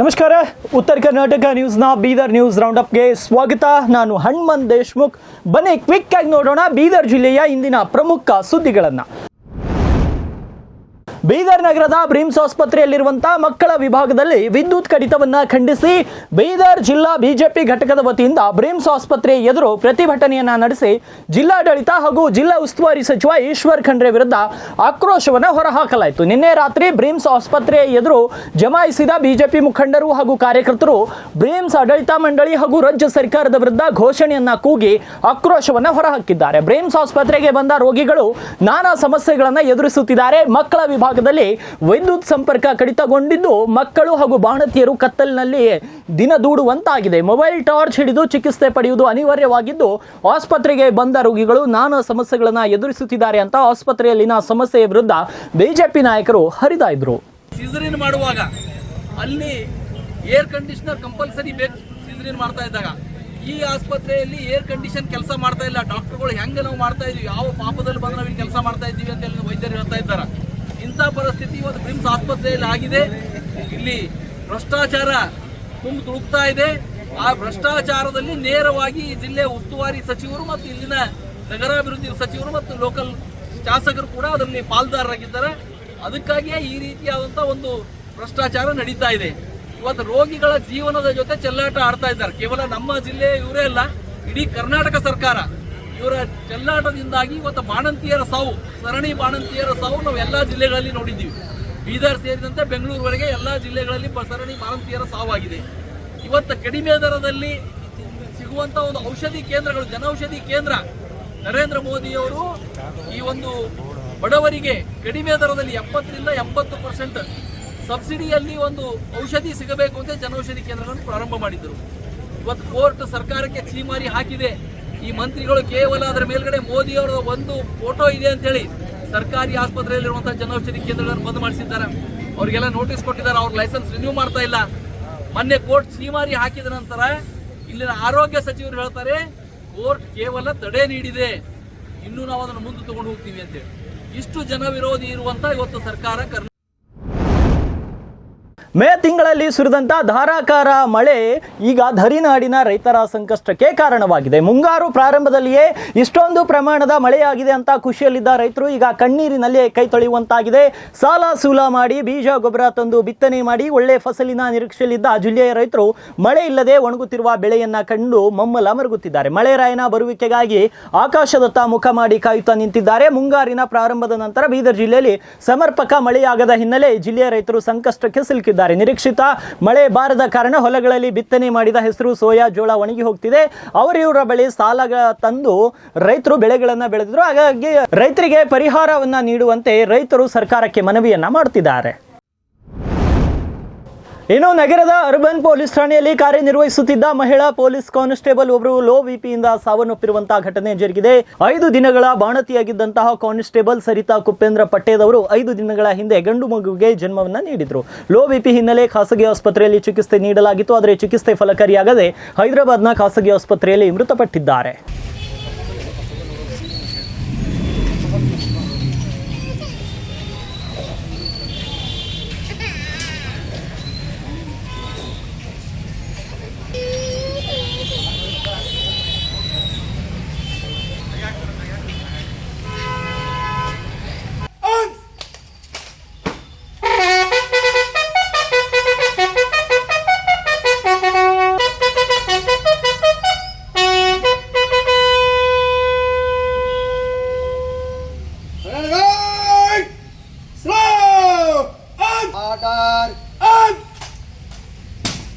ನಮಸ್ಕಾರ. ಉತ್ತರ ಕರ್ನಾಟಕ ನ್ಯೂಸ್ನ ಬೀದರ್ ನ್ಯೂಸ್ ರೌಂಡಪ್ಗೆ ಸ್ವಾಗತ. ನಾನು ಹಣ್ಮನ್ ದೇಶ್ಮುಖ್. ಬನ್ನಿ ಕ್ವಿಕ್ ಆಗಿ ನೋಡೋಣ ಬೀದರ್ ಜಿಲ್ಲೆಯ ಇಂದಿನ ಪ್ರಮುಖ ಸುದ್ದಿಗಳನ್ನು. ಬೀದರ್ ನಗರದ ಬ್ರಿಮ್ಸ್ ಆಸ್ಪತ್ರೆಯಲ್ಲಿರುವಂತಹ ಮಕ್ಕಳ ವಿಭಾಗದಲ್ಲಿ ವಿದ್ಯುತ್ ಕಡಿತವನ್ನ ಖಂಡಿಸಿ ಬೀದರ್ ಜಿಲ್ಲಾ ಬಿಜೆಪಿ ಘಟಕದ ವತಿಯಿಂದ ಬ್ರಿಮ್ಸ್ ಆಸ್ಪತ್ರೆ ಎದುರು ಪ್ರತಿಭಟನೆಯನ್ನ ನಡೆಸಿ ಜಿಲ್ಲಾಡಳಿತ ಹಾಗೂ ಜಿಲ್ಲಾ ಉಸ್ತುವಾರಿ ಸಚಿವ ಈಶ್ವರ್ ಖಂಡ್ರೆ ವಿರುದ್ಧ ಆಕ್ರೋಶವನ್ನ ಹೊರಹಾಕಲಾಯಿತು. ನಿನ್ನೆ ರಾತ್ರಿ ಬ್ರಿಮ್ಸ್ ಆಸ್ಪತ್ರೆ ಎದುರು ಜಮಾಯಿಸಿದ ಬಿಜೆಪಿ ಮುಖಂಡರು ಹಾಗೂ ಕಾರ್ಯಕರ್ತರು ಬ್ರಿಮ್ಸ್ ಆಡಳಿತ ಮಂಡಳಿ ಹಾಗೂ ರಾಜ್ಯ ಸರ್ಕಾರದ ವಿರುದ್ಧ ಘೋಷಣೆಯನ್ನ ಕೂಗಿ ಆಕ್ರೋಶವನ್ನು ಹೊರಹಾಕಿದ್ದಾರೆ. ಬ್ರಿಮ್ಸ್ ಆಸ್ಪತ್ರೆಗೆ ಬಂದ ರೋಗಿಗಳು ನಾನಾ ಸಮಸ್ಯೆಗಳನ್ನ ಎದುರಿಸುತ್ತಿದ್ದಾರೆ. ಮಕ್ಕಳ ವಿಭಾಗದಲ್ಲಿ ವಿದ್ಯುತ್ ಸಂಪರ್ಕ ಕಡಿತಗೊಂಡಿದ್ದು ಮಕ್ಕಳು ಹಾಗೂ ಬಾಣತಿಯರು ಕತ್ತಲಿನಲ್ಲಿ ದಿನ ದೂಡುವಂತಾಗಿದೆ. ಮೊಬೈಲ್ ಟಾರ್ಚ್ ಹಿಡಿದು ಚಿಕಿತ್ಸೆ ಪಡೆಯುವುದು ಅನಿವಾರ್ಯವಾಗಿದ್ದು, ಆಸ್ಪತ್ರೆಗೆ ಬಂದ ರೋಗಿಗಳು ನಾನಾ ಸಮಸ್ಯೆಗಳನ್ನು ಎದುರಿಸುತ್ತಿದ್ದಾರೆ ಅಂತ ಆಸ್ಪತ್ರೆಯಲ್ಲಿನ ಸಮಸ್ಯೆಯ ವಿರುದ್ಧ ಬಿಜೆಪಿ ನಾಯಕರು ಹರಿದಾಯಿದ್ರು. ಮಾಡುವಾಗ ಅಲ್ಲಿ ಏರ್ ಕಂಡೀಷನರ್ ಕಂಪಲ್ಸರಿ ಬೇಕು ಸೀಸರಿನ್ ಮಾಡ್ತಾ ಇದ್ದಾಗ. ಈ ಆಸ್ಪತ್ರೆಯಲ್ಲಿ ಏರ್ ಕಂಡೀಷನ್ ಕೆಲಸ ಮಾಡ್ತಾ ಇಲ್ಲ. ಡಾಕ್ಟರ್ಗಳು ಹೆಂಗೆ ನಾವು ಮಾಡ್ತಾ ಇದೀವಿ? ಯಾವ ಪಾಪದಲ್ಲಿ ಬಂದ್ರೆ ಕೆಲಸ ಮಾಡ್ತಾ ಇದ್ದೀವಿ ಅಂತ ಹೇಳಿ ವೈದ್ಯರು ಹೇಳ್ತಾ ಇದ್ದಾರೆ. ಇಂಥ ಪರಿಸ್ಥಿತಿ ಇವತ್ತು ಬ್ರಿಮ್ಸ್ ಆಸ್ಪತ್ರೆಯಲ್ಲಿ ಆಗಿದೆ. ಇಲ್ಲಿ ಭ್ರಷ್ಟಾಚಾರ ತುಂಬ ತುಳುಕ್ತಾ ಇದೆ. ಆ ಭ್ರಷ್ಟಾಚಾರದಲ್ಲಿ ನೇರವಾಗಿ ಜಿಲ್ಲೆ ಉಸ್ತುವಾರಿ ಸಚಿವರು ಮತ್ತು ಇಲ್ಲಿನ ನಗರಾಭಿವೃದ್ಧಿ ಸಚಿವರು ಮತ್ತು ಲೋಕಲ್ ಶಾಸಕರು ಕೂಡ ಅದರಲ್ಲಿ ಪಾಲ್ದಾರರಾಗಿದ್ದಾರೆ. ಅದಕ್ಕಾಗಿಯೇ ಈ ರೀತಿಯಾದಂಥ ಒಂದು ಭ್ರಷ್ಟಾಚಾರ ನಡೀತಾ ಇದೆ. ಇವತ್ತು ರೋಗಿಗಳ ಜೀವನದ ಜೊತೆ ಚೆಲ್ಲಾಟ ಆಡ್ತಾ ಇದ್ದಾರೆ. ಕೇವಲ ನಮ್ಮ ಜಿಲ್ಲೆ ಇವರೇ ಅಲ್ಲ, ಇಡೀ ಕರ್ನಾಟಕ ಸರ್ಕಾರ. ಇವರ ಚೆಲ್ಲಾಟದಿಂದಾಗಿ ಇವತ್ತು ಬಾಣಂತಿಯರ ಸಾವು, ಸರಣಿ ಬಾಣಂತಿಯರ ಸಾವು ನಾವು ಎಲ್ಲ ಜಿಲ್ಲೆಗಳಲ್ಲಿ ನೋಡಿದ್ದೀವಿ. ಬೀದರ್ ಸೇರಿದಂತೆ ಬೆಂಗಳೂರುವರೆಗೆ ಎಲ್ಲ ಜಿಲ್ಲೆಗಳಲ್ಲಿ ಸರಣಿ ಬಾಣಂತಿಯರ ಸಾವಾಗಿದೆ. ಇವತ್ತು ಕಡಿಮೆ ದರದಲ್ಲಿ ಸಿಗುವಂಥ ಒಂದು ಔಷಧಿ ಕೇಂದ್ರಗಳು, ಜನೌಷಧಿ ಕೇಂದ್ರ ನರೇಂದ್ರ ಮೋದಿಯವರು ಈ ಒಂದು ಬಡವರಿಗೆ ಕಡಿಮೆ ದರದಲ್ಲಿ ಎಪ್ಪತ್ತರಿಂದ ಎಂಬತ್ತು ಪರ್ಸೆಂಟ್ ಸಬ್ಸಿಡಿಯಲ್ಲಿ ಒಂದು ಔಷಧಿ ಸಿಗಬೇಕು ಅಂತ ಜನೌಷಧಿ ಕೇಂದ್ರಗಳನ್ನು ಪ್ರಾರಂಭ ಮಾಡಿದ್ದರು. ಇವತ್ತು ಕೋರ್ಟ್ ಸರ್ಕಾರಕ್ಕೆ ಚೀಮಾರಿ ಹಾಕಿದೆ. ಈ ಮಂತ್ರಿಗಳು ಕೇವಲ ಅದರ ಮೇಲ್ಗಡೆ ಮೋದಿ ಅವರ ಒಂದು ಫೋಟೋ ಇದೆ ಅಂತ ಹೇಳಿ ಸರ್ಕಾರಿ ಆಸ್ಪತ್ರೆಯಲ್ಲಿರುವಂತಹ ಜನೌಷಧಿ ಕೇಂದ್ರಗಳನ್ನು ಬಂದ್ ಮಾಡಿಸಿದ್ದಾರೆ. ಅವರಿಗೆಲ್ಲ ನೋಟಿಸ್ ಕೊಟ್ಟಿದ್ದಾರೆ ಅವ್ರ ಲೈಸೆನ್ಸ್ ರಿನ್ಯೂ ಮಾಡ್ತಾ ಇಲ್ಲ. ಮೊನ್ನೆ ಕೋರ್ಟ್ ಸೀಮಾರಿ ಹಾಕಿದ ನಂತರ ಇಲ್ಲಿನ ಆರೋಗ್ಯ ಸಚಿವರು ಹೇಳ್ತಾರೆ, ಕೋರ್ಟ್ ಕೇವಲ ತಡೆ ನೀಡಿದೆ. ಇನ್ನೂ ನಾವು ಅದನ್ನು ಮುಂದೆ ತಗೊಂಡು ಹೋಗ್ತೀವಿ ಅಂತೇಳಿ ಇಷ್ಟು ಜನ ವಿರೋಧಿ ಇರುವಂತ ಇವತ್ತು ಸರ್ಕಾರ ಮೇ ತಿಂಗಳಲ್ಲಿ ಸುರಿದಂತ ಧಾರಾಕಾರ ಮಳೆ ಈಗ ಧರಿನಾಡಿನ ರೈತರ ಸಂಕಷ್ಟಕ್ಕೆ ಕಾರಣವಾಗಿದೆ. ಮುಂಗಾರು ಪ್ರಾರಂಭದಲ್ಲಿಯೇ ಇಷ್ಟೊಂದು ಪ್ರಮಾಣದ ಮಳೆಯಾಗಿದೆ ಅಂತ ಖುಷಿಯಲ್ಲಿದ್ದ ರೈತರು ಈಗ ಕಣ್ಣೀರಿನಲ್ಲಿ ಕೈ ತೊಳೆಯುವಂತಾಗಿದೆ. ಸಾಲ ಸೂಲ ಮಾಡಿ ಬೀಜ, ಗೊಬ್ಬರ ತಂದು ಬಿತ್ತನೆ ಮಾಡಿ ಒಳ್ಳೆ ಫಸಲಿನ ನಿರೀಕ್ಷೆಯಲ್ಲಿದ್ದ ಜಿಲ್ಲೆಯ ರೈತರು ಮಳೆ ಇಲ್ಲದೆ ಒಣಗುತ್ತಿರುವ ಬೆಳೆಯನ್ನ ಕಂಡು ಮಮ್ಮಲ ಮರುಗುತ್ತಿದ್ದಾರೆ. ಮಳೆರಾಯನ ಬರುವಿಕೆಗಾಗಿ ಆಕಾಶದತ್ತ ಮುಖ ಮಾಡಿ ಕಾಯುತ್ತಾ ನಿಂತಿದ್ದಾರೆ. ಮುಂಗಾರಿನ ಪ್ರಾರಂಭದ ನಂತರ ಬೀದರ್ ಜಿಲ್ಲೆಯಲ್ಲಿ ಸಮರ್ಪಕ ಮಳೆಯಾಗದ ಹಿನ್ನೆಲೆ ಜಿಲ್ಲೆಯ ರೈತರು ಸಂಕಷ್ಟಕ್ಕೆ ಸಿಲುಕಿದ್ದಾರೆ. ನಿರೀಕ್ಷಿತ ಮಳೆ ಬಾರದ ಕಾರಣ ಹೊಲಗಳಲ್ಲಿ ಬಿತ್ತನೆ ಮಾಡಿದ ಹೆಸರು ಸೋಯಾ ಜೋಳ ಒಣಗಿ ಹೋಗ್ತಿದೆ. ಅವರಿವರ ಬಳಿ ಸಾಲ ತಂದು ರೈತರು ಬೆಳೆಗಳನ್ನ ಬೆಳೆದಿದ್ರು. ಹಾಗಾಗಿ ರೈತರಿಗೆ ಪರಿಹಾರವನ್ನ ನೀಡುವಂತೆ ರೈತರು ಸರ್ಕಾರಕ್ಕೆ ಮನವಿಯನ್ನ ಮಾಡ್ತಿದ್ದಾರೆ. ಇನ್ನು ನಗರದ ಅರ್ಬನ್ ಪೊಲೀಸ್ ಠಾಣೆಯಲ್ಲಿ ಕಾರ್ಯನಿರ್ವಹಿಸುತ್ತಿದ್ದ ಮಹಿಳಾ ಪೊಲೀಸ್ ಕಾನ್ಸ್ಟೇಬಲ್ ಒಬ್ಬರು ಲೋ ವಿಪಿಯಿಂದ ಸಾವನ್ನಪ್ಪಿರುವಂತಹ ಘಟನೆ ಜರುಗಿದೆ. ಐದು ದಿನಗಳ ಬಾಣತಿಯಾಗಿದ್ದಂತಹ ಕಾನ್ಸ್ಟೇಬಲ್ ಸರಿತಾ ಕುಪೇಂದ್ರ ಅವರು ಐದು ದಿನಗಳ ಹಿಂದೆ ಗಂಡು ಮಗುವಿಗೆ ಜನ್ಮವನ್ನ ನೀಡಿದ್ರು. ಲೋ ವಿಪಿ ಹಿನ್ನೆಲೆ ಖಾಸಗಿ ಆಸ್ಪತ್ರೆಯಲ್ಲಿ ಚಿಕಿತ್ಸೆ ನೀಡಲಾಗಿತ್ತು, ಆದರೆ ಚಿಕಿತ್ಸೆ ಫಲಕಾರಿಯಾಗದೆ ಹೈದರಾಬಾದ್ನ ಖಾಸಗಿ ಆಸ್ಪತ್ರೆಯಲ್ಲಿ ಮೃತಪಟ್ಟಿದ್ದಾರೆ.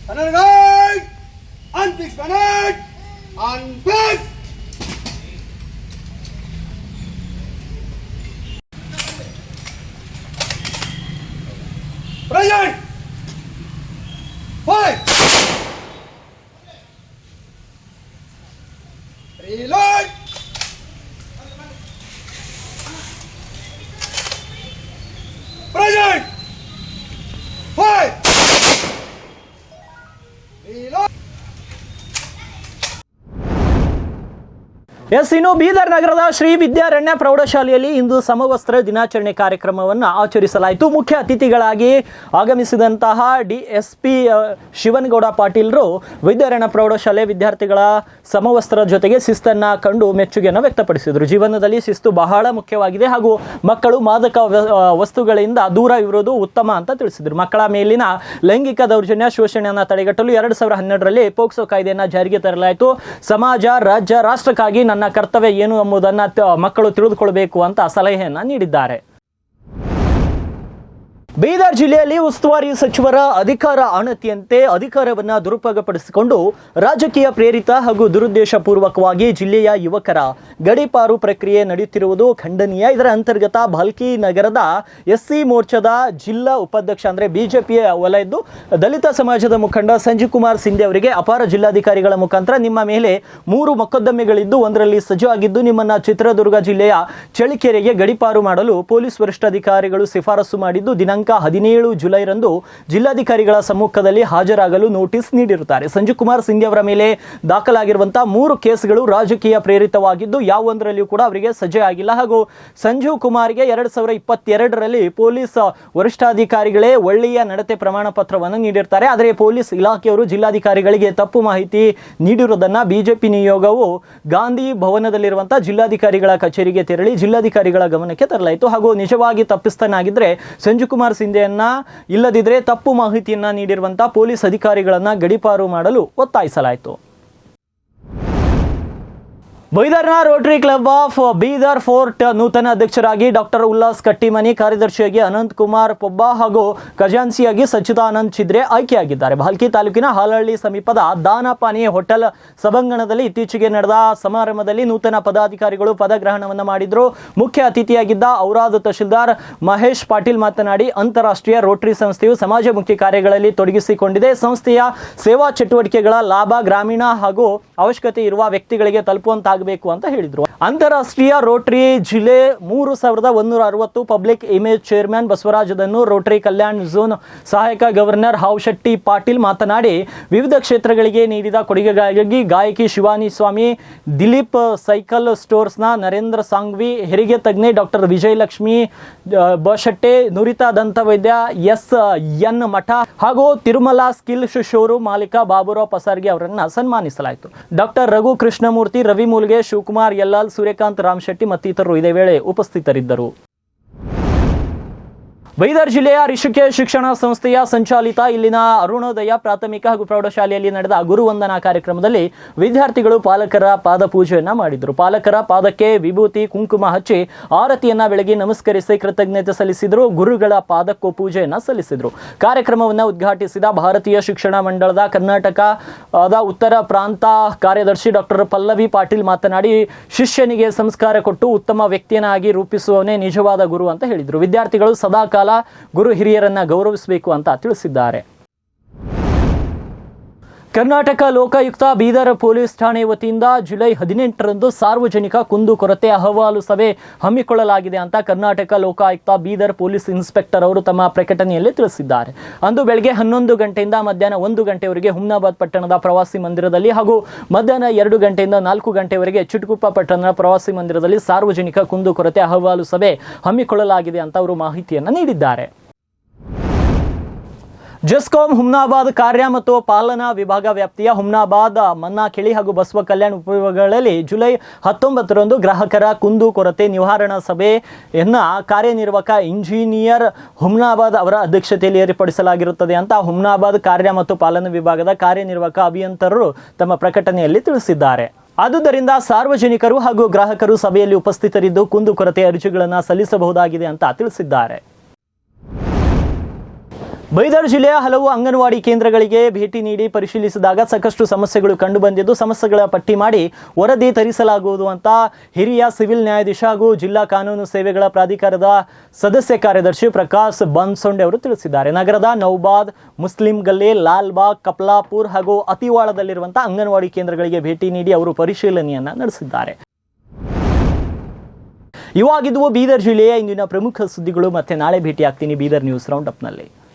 Pananagot! Unfix Panag! Unfix! Present! Fire! Reload! Yes ಇನ್ನು ಬೀದರ್ ನಗರದ ಶ್ರೀ ವಿದ್ಯಾರಣ್ಯ ಪ್ರೌಢಶಾಲೆಯಲ್ಲಿ ಇಂದು ಸಮವಸ್ತ್ರ ದಿನಾಚರಣೆ ಕಾರ್ಯಕ್ರಮವನ್ನು ಆಚರಿಸಲಾಯಿತು. ಮುಖ್ಯ ಅತಿಥಿಗಳಾಗಿ ಆಗಮಿಸಿದಂತಹ ಡಿ ಎಸ್ ಪಿ ಶಿವನಗೌಡ ಪಾಟೀಲ್ರು ವಿದ್ಯಾರಣ್ಯ ಪ್ರೌಢಶಾಲೆ ವಿದ್ಯಾರ್ಥಿಗಳ ಸಮವಸ್ತ್ರ ಜೊತೆಗೆ ಶಿಸ್ತನ್ನು ಕಂಡು ಮೆಚ್ಚುಗೆಯನ್ನು ವ್ಯಕ್ತಪಡಿಸಿದರು. ಜೀವನದಲ್ಲಿ ಶಿಸ್ತು ಬಹಳ ಮುಖ್ಯವಾಗಿದೆ ಹಾಗೂ ಮಕ್ಕಳು ಮಾದಕ ವಸ್ತುಗಳಿಂದ ದೂರ ಇರುವುದು ಉತ್ತಮ ಅಂತ ತಿಳಿಸಿದರು. ಮಕ್ಕಳ ಮೇಲಿನ ಲೈಂಗಿಕ ದೌರ್ಜನ್ಯ ಶೋಷಣೆಯನ್ನು ತಡೆಗಟ್ಟಲು ಎರಡು ಸಾವಿರದ ಹನ್ನೆರಡರಲ್ಲಿ ಪೋಕ್ಸೋ ಕಾಯ್ದೆಯನ್ನು ಜಾರಿಗೆ ತರಲಾಯಿತು. ಸಮಾಜ, ರಾಜ್ಯ, ರಾಷ್ಟ್ರಕ್ಕಾಗಿ ನನ್ನ ಕರ್ತವ್ಯ ಏನು ಎಂಬುದನ್ನು ಮಕ್ಕಳು ತಿಳಿದುಕೊಳ್ಬೇಕು ಅಂತ ಸಲಹೆಯನ್ನು ನೀಡಿದ್ದಾರೆ. ಬೀದರ್ ಜಿಲ್ಲೆಯಲ್ಲಿ ಉಸ್ತುವಾರಿ ಸಚಿವರ ಅಧಿಕಾರ ಅಣತಿಯಂತೆ ಅಧಿಕಾರವನ್ನ ದುರುಪಯೋಗಪಡಿಸಿಕೊಂಡು ರಾಜಕೀಯ ಪ್ರೇರಿತ ಹಾಗೂ ದುರುದ್ದೇಶಪೂರ್ವಕವಾಗಿ ಜಿಲ್ಲೆಯ ಯುವಕರ ಗಡಿಪಾರು ಪ್ರಕ್ರಿಯೆ ನಡೆಯುತ್ತಿರುವುದು ಖಂಡನೀಯ. ಇದರ ಅಂತರ್ಗತ ಭಾಲ್ಕಿ ನಗರದ ಎಸ್ಸಿ ಮೋರ್ಚಾದ ಜಿಲ್ಲಾ ಉಪಾಧ್ಯಕ್ಷ ಅಂದ್ರೆ ಬಿಜೆಪಿಯ ವಲಯದ್ದು ದಲಿತ ಸಮಾಜದ ಮುಖಂಡ ಸಂಜೀವ್ ಕುಮಾರ್ ಸಿಂಧೆ ಅವರಿಗೆ ಅಪಾರ ಜಿಲ್ಲಾಧಿಕಾರಿಗಳ ಮುಖಾಂತರ ನಿಮ್ಮ ಮೇಲೆ ಮೂರು ಮೊಕದ್ದಮೆಗಳಿದ್ದು ಒಂದರಲ್ಲಿ ಸಜ್ಜಾಗಿದ್ದು ನಿಮ್ಮನ್ನ ಚಿತ್ರದುರ್ಗ ಜಿಲ್ಲೆಯ ಚಳಿಕೆರೆಗೆ ಗಡಿಪಾರು ಮಾಡಲು ಪೊಲೀಸ್ ವರಿಷ್ಠಾಧಿಕಾರಿಗಳು ಶಿಫಾರಸು ಮಾಡಿದ್ದು ದಿನಾಂಕ ಹದಿನೇಳು ಜುಲೈರಂದು ಜಿಲ್ಲಾಧಿಕಾರಿಗಳ ಸಮ್ಮುಖದಲ್ಲಿ ಹಾಜರಾಗಲು ನೋಟಿಸ್ ನೀಡಿರುತ್ತಾರೆ. ಸಂಜೀವ್ ಕುಮಾರ್ ಸಿಂಗ್ ಅವರ ಮೇಲೆ ದಾಖಲಾಗಿರುವಂತಹ ಮೂರು ಕೇಸ್ಗಳು ರಾಜಕೀಯ ಪ್ರೇರಿತವಾಗಿದ್ದು, ಯಾವೊಂದರಲ್ಲಿಯೂ ಕೂಡ ಅವರಿಗೆ ಸಜ್ಜೆ ಆಗಿಲ್ಲ. ಹಾಗೂ ಸಂಜೀವ್ ಕುಮಾರ್ಗೆ ಎರಡ್ ಇಪ್ಪತ್ತೆರಡರಲ್ಲಿ ಪೊಲೀಸ್ ವರಿಷ್ಠಾಧಿಕಾರಿಗಳೇ ಒಳ್ಳೆಯ ನಡತೆ ಪ್ರಮಾಣ ಪತ್ರವನ್ನು ನೀಡಿರ್ತಾರೆ. ಆದರೆ ಪೊಲೀಸ್ ಇಲಾಖೆಯವರು ಜಿಲ್ಲಾಧಿಕಾರಿಗಳಿಗೆ ತಪ್ಪು ಮಾಹಿತಿ ನೀಡಿರುವುದನ್ನು ಬಿಜೆಪಿ ನಿಯೋಗವು ಗಾಂಧಿ ಭವನದಲ್ಲಿರುವಂತಹ ಜಿಲ್ಲಾಧಿಕಾರಿಗಳ ಕಚೇರಿಗೆ ತೆರಳಿ ಜಿಲ್ಲಾಧಿಕಾರಿಗಳ ಗಮನಕ್ಕೆ ತರಲಾಯಿತು. ಹಾಗೂ ನಿಜವಾಗಿ ತಪ್ಪಿಸ್ತನಾಗಿದ್ರೆ ಸಂಜೀವ್ ಕುಮಾರ್ ಸಿಂಧೆಯನ್ನ ಇಲ್ಲದಿದ್ರೆ ತಪ್ಪು ಮಾಹಿತಿಯನ್ನ ನೀಡಿರುವಂತಹ ಪೊಲೀಸ್ ಅಧಿಕಾರಿಗಳನ್ನ ಗಡಿಪಾರು ಮಾಡಲು ಒತ್ತಾಯಿಸಲಾಯಿತು. ಬೈದರ್ನ rotary club of Bidar fort ನೂತನ ಅಧ್ಯಕ್ಷರಾಗಿ ಡಾಕ್ಟರ್ ಉಲ್ಲಾಸ್ ಕಟ್ಟಿಮನಿ, ಕಾರ್ಯದರ್ಶಿಯಾಗಿ ಅನಂತ್ ಕುಮಾರ್ ಪೊಬ್ಬ ಹಾಗೂ ಖಜಾನ್ಸಿಯಾಗಿ ಸಚ್ಚಿದಾನಂದ್ ಚಿದ್ರೆ ಆಯ್ಕೆಯಾಗಿದ್ದಾರೆ. ಭಾಲ್ಕಿ ತಾಲೂಕಿನ ಹಾಲಹಳ್ಳಿ ಸಮೀಪದ ದಾನಪಾನಿ ಹೋಟೆಲ್ ಸಭಾಂಗಣದಲ್ಲಿ ಇತ್ತೀಚೆಗೆ ನಡೆದ ಸಮಾರಂಭದಲ್ಲಿ ನೂತನ ಪದಾಧಿಕಾರಿಗಳು ಪದಗ್ರಹಣವನ್ನು ಮಾಡಿದ್ರು. ಮುಖ್ಯ ಅತಿಥಿಯಾಗಿದ್ದ ಔರಾದ್ ತಹಶೀಲ್ದಾರ್ ಮಹೇಶ್ ಪಾಟೀಲ್ ಮಾತನಾಡಿ, ಅಂತಾರಾಷ್ಟ್ರೀಯ ರೋಟರಿ ಸಂಸ್ಥೆಯು ಸಮಾಜಮುಖಿ ಕಾರ್ಯಗಳಲ್ಲಿ ತೊಡಗಿಸಿಕೊಂಡಿದೆ. ಸಂಸ್ಥೆಯ ಸೇವಾ ಚಟುವಟಿಕೆಗಳ ಲಾಭ, ಗ್ರಾಮೀಣ ಹಾಗೂ ಅವಶ್ಯಕತೆ ಇರುವ ವ್ಯಕ್ತಿಗಳಿಗೆ ತಲುಪುವಂತಾಗಬೇಕು ಅಂತ ಹೇಳಿದ್ರು. ಅಂತಾರಾಷ್ಟ್ರೀಯ ರೋಟರಿ ಜಿಲ್ಲೆ ಮೂರು ಸಾವಿರದ ಒಂದೂರ ಅರವತ್ತು ಪಬ್ಲಿಕ್ ಇಮೇಜ್ ಚೇರ್ಮನ್ ಬಸವರಾಜದನ್ನು ರೋಟರಿ ಕಲ್ಯಾಣ್ ಝೋನ್ ಸಹಾಯಕ ಗವರ್ನರ್ ಹಾವ್ಶೆಟ್ಟಿ ಪಾಟೀಲ್ ಮಾತನಾಡಿ, ವಿವಿಧ ಕ್ಷೇತ್ರಗಳಿಗೆ ನೀಡಿದ ಕೊಡುಗೆಗಾಗಿ ಗಾಯಕಿ ಶಿವಾನಿ ಸ್ವಾಮಿ, ದಿಲೀಪ್ ಸೈಕಲ್ ಸ್ಟೋರ್ಸ್ನ ನರೇಂದ್ರ ಸಾಂಗ್ವಿ, ಹೆರಿಗೆ ತಜ್ಞೆ ಡಾಕ್ಟರ್ ವಿಜಯಲಕ್ಷ್ಮಿ ಬಶೆಟ್ಟೆ, ನುರಿತ ದಂತವೈದ್ಯ ಎಸ್ ಎನ್ ಮಠ ಹಾಗೂ ತಿರುಮಲ ಸ್ಕಿಲ್ಸ್ ಶೋರೂಮ್ ಮಾಲೀಕ ಬಾಬುರಾವ್ ಪಸಾರ್ಗೆ ಅವರನ್ನು ಸನ್ಮಾನಿಸಲಾಯಿತು. ಡಾಕ್ಟರ್ ರಘು ಕೃಷ್ಣಮೂರ್ತಿ ರವಿ ಮೂಲ್ಗೆ, ಶಿವಕುಮಾರ್ ಯಲ್ಲಾಲ್ ಸೂರ್ಯಕಾಂತ್ ರಾಮಶೆಟ್ಟಿ ಮತ್ತಿತರರು ಇದೇ ವೇಳೆ ಉಪಸ್ಥಿತರಿದ್ದರು. ಬೈದರ್ ಜಿಲ್ಲೆಯ ರಿಷಿಕೇಶ್ ಶಿಕ್ಷಣ ಸಂಸ್ಥೆಯ ಸಂಚಾಲಿತ ಇಲ್ಲಿನ ಅರುಣೋದಯ ಪ್ರಾಥಮಿಕ ಹಾಗೂ ಪ್ರೌಢಶಾಲೆಯಲ್ಲಿ ನಡೆದ ಗುರುವಂದನಾ ಕಾರ್ಯಕ್ರಮದಲ್ಲಿ ವಿದ್ಯಾರ್ಥಿಗಳು ಪಾಲಕರ ಪಾದ ಪೂಜೆಯನ್ನ ಮಾಡಿದರು. ಪಾಲಕರ ಪಾದಕ್ಕೆ ವಿಭೂತಿ, ಕುಂಕುಮ ಹಚ್ಚಿ ಆರತಿಯನ್ನ ಬೆಳಗ್ಗೆ ನಮಸ್ಕರಿಸಿ ಕೃತಜ್ಞತೆ ಸಲ್ಲಿಸಿದರು. ಗುರುಗಳ ಪಾದಕ್ಕೂ ಪೂಜೆಯನ್ನ ಸಲ್ಲಿಸಿದರು. ಕಾರ್ಯಕ್ರಮವನ್ನು ಉದ್ಘಾಟಿಸಿದ ಭಾರತೀಯ ಶಿಕ್ಷಣ ಮಂಡಳದ ಕರ್ನಾಟಕ ಆದ ಉತ್ತರ ಪ್ರಾಂತ ಕಾರ್ಯದರ್ಶಿ ಡಾಕ್ಟರ್ ಪಲ್ಲವಿ ಪಾಟೀಲ್ ಮಾತನಾಡಿ, ಶಿಷ್ಯನಿಗೆ ಸಂಸ್ಕಾರ ಕೊಟ್ಟು ಉತ್ತಮ ವ್ಯಕ್ತಿಯನ್ನಾಗಿ ರೂಪಿಸುವವನೇ ನಿಜವಾದ ಗುರು ಅಂತ ಹೇಳಿದರು. ವಿದ್ಯಾರ್ಥಿಗಳು ಸದಾಕಾಲ ಗುರು ಹಿರಿಯರನ್ನ ಗೌರವಿಸಬೇಕು ಅಂತ ತಿಳಿಸಿದ್ದಾರೆ. ಕರ್ನಾಟಕ ಲೋಕಾಯುಕ್ತ ಬೀದರ್ ಪೊಲೀಸ್ ಠಾಣೆ ವತಿಯಿಂದ ಜುಲೈ ಹದಿನೆಂಟರಂದು ಸಾರ್ವಜನಿಕ ಕುಂದುಕೊರತೆ ಅಹವಾಲು ಸಭೆ ಹಮ್ಮಿಕೊಳ್ಳಲಾಗಿದೆ ಅಂತ ಕರ್ನಾಟಕ ಲೋಕಾಯುಕ್ತ ಬೀದರ್ ಪೊಲೀಸ್ ಇನ್ಸ್ಪೆಕ್ಟರ್ ಅವರು ತಮ್ಮ ಪ್ರಕಟಣೆಯಲ್ಲಿ ತಿಳಿಸಿದ್ದಾರೆ. ಅಂದು ಬೆಳಗ್ಗೆ ಹನ್ನೊಂದು ಗಂಟೆಯಿಂದ ಮಧ್ಯಾಹ್ನ ಒಂದು ಗಂಟೆವರೆಗೆ ಹುಮ್ನಾಬಾದ್ ಪಟ್ಟಣದ ಪ್ರವಾಸಿ ಮಂದಿರದಲ್ಲಿ ಹಾಗೂ ಮಧ್ಯಾಹ್ನ ಎರಡು ಗಂಟೆಯಿಂದ ನಾಲ್ಕು ಗಂಟೆವರೆಗೆ ಚಿಟುಕುಪ್ಪ ಪಟ್ಟಣದ ಪ್ರವಾಸಿ ಮಂದಿರದಲ್ಲಿ ಸಾರ್ವಜನಿಕ ಕುಂದುಕೊರತೆ ಅಹವಾಲು ಸಭೆ ಹಮ್ಮಿಕೊಳ್ಳಲಾಗಿದೆ ಅಂತ ಅವರು ಮಾಹಿತಿಯನ್ನು ನೀಡಿದ್ದಾರೆ. ಜಸ್ಕಾಂ ಹುಮ್ನಾಬಾದ್ ಕಾರ್ಯ ಮತ್ತು ಪಾಲನಾ ವಿಭಾಗ ವ್ಯಾಪ್ತಿಯ ಹುಮ್ನಾಬಾದ್ ಮನ್ನಾಖಿಳಿ ಹಾಗೂ ಬಸವ ಕಲ್ಯಾಣ ಉಪವಿಭಾಗಗಳಲ್ಲಿ ಜುಲೈ ಹತ್ತೊಂಬತ್ತರಂದು ಗ್ರಾಹಕರ ಕುಂದು ಕೊರತೆ ನಿವಾರಣಾ ಸಭೆಯನ್ನ ಕಾರ್ಯನಿರ್ವಾಹಕ ಇಂಜಿನಿಯರ್ ಹುಮ್ನಾಬಾದ್ ಅವರ ಅಧ್ಯಕ್ಷತೆಯಲ್ಲಿ ಏರ್ಪಡಿಸಲಾಗಿರುತ್ತದೆ ಅಂತ ಹುಮ್ನಾಬಾದ್ ಕಾರ್ಯ ಮತ್ತು ಪಾಲನಾ ವಿಭಾಗದ ಕಾರ್ಯನಿರ್ವಾಹಕ ಅಭಿಯಂತರರು ತಮ್ಮ ಪ್ರಕಟಣೆಯಲ್ಲಿ ತಿಳಿಸಿದ್ದಾರೆ. ಆದುದರಿಂದ ಸಾರ್ವಜನಿಕರು ಹಾಗೂ ಗ್ರಾಹಕರು ಸಭೆಯಲ್ಲಿ ಉಪಸ್ಥಿತರಿದ್ದು ಕುಂದುಕೊರತೆ ಅರ್ಜಿಗಳನ್ನು ಸಲ್ಲಿಸಬಹುದಾಗಿದೆ ಅಂತ ತಿಳಿಸಿದ್ದಾರೆ. ಬೈದರ್ ಜಿಲ್ಲೆಯ ಹಲವು ಅಂಗನವಾಡಿ ಕೇಂದ್ರಗಳಿಗೆ ಭೇಟಿ ನೀಡಿ ಪರಿಶೀಲಿಸಿದಾಗ ಸಾಕಷ್ಟು ಸಮಸ್ಯೆಗಳು ಕಂಡುಬಂದಿದ್ದು, ಸಮಸ್ಯೆಗಳ ಪಟ್ಟಿ ಮಾಡಿ ವರದಿ ತರಿಸಲಾಗುವುದು ಅಂತ ಹಿರಿಯ ಸಿವಿಲ್ ನ್ಯಾಯಾಧೀಶ ಹಾಗೂ ಜಿಲ್ಲಾ ಕಾನೂನು ಸೇವೆಗಳ ಪ್ರಾಧಿಕಾರದ ಸದಸ್ಯ ಕಾರ್ಯದರ್ಶಿ ಪ್ರಕಾಶ್ ಬನ್ಸೊಂಡೆ ಅವರು ತಿಳಿಸಿದ್ದಾರೆ. ನಗರದ ನೌಬಾದ್, ಮುಸ್ಲಿಂ ಗಲ್ಲಿ, ಲಾಲ್ಬಾಗ್, ಕಪ್ಲಾಪುರ್ ಹಾಗೂ ಅತಿವಾಳದಲ್ಲಿರುವಂತಹ ಅಂಗನವಾಡಿ ಕೇಂದ್ರಗಳಿಗೆ ಭೇಟಿ ನೀಡಿ ಅವರು ಪರಿಶೀಲನೆಯನ್ನ ನಡೆಸಿದ್ದಾರೆ. ಇವಾಗಿದ್ದು ಬೀದರ್ ಜಿಲ್ಲೆಯ ಇಂದಿನ ಪ್ರಮುಖ ಸುದ್ದಿಗಳು ಮತ್ತೆ ನಾಳೆ ಭೇಟಿಯಾಗ್ತೀನಿ ಬೀದರ್ ನ್ಯೂಸ್ ರೌಂಡ್ ಅಪ್ನಲ್ಲಿ.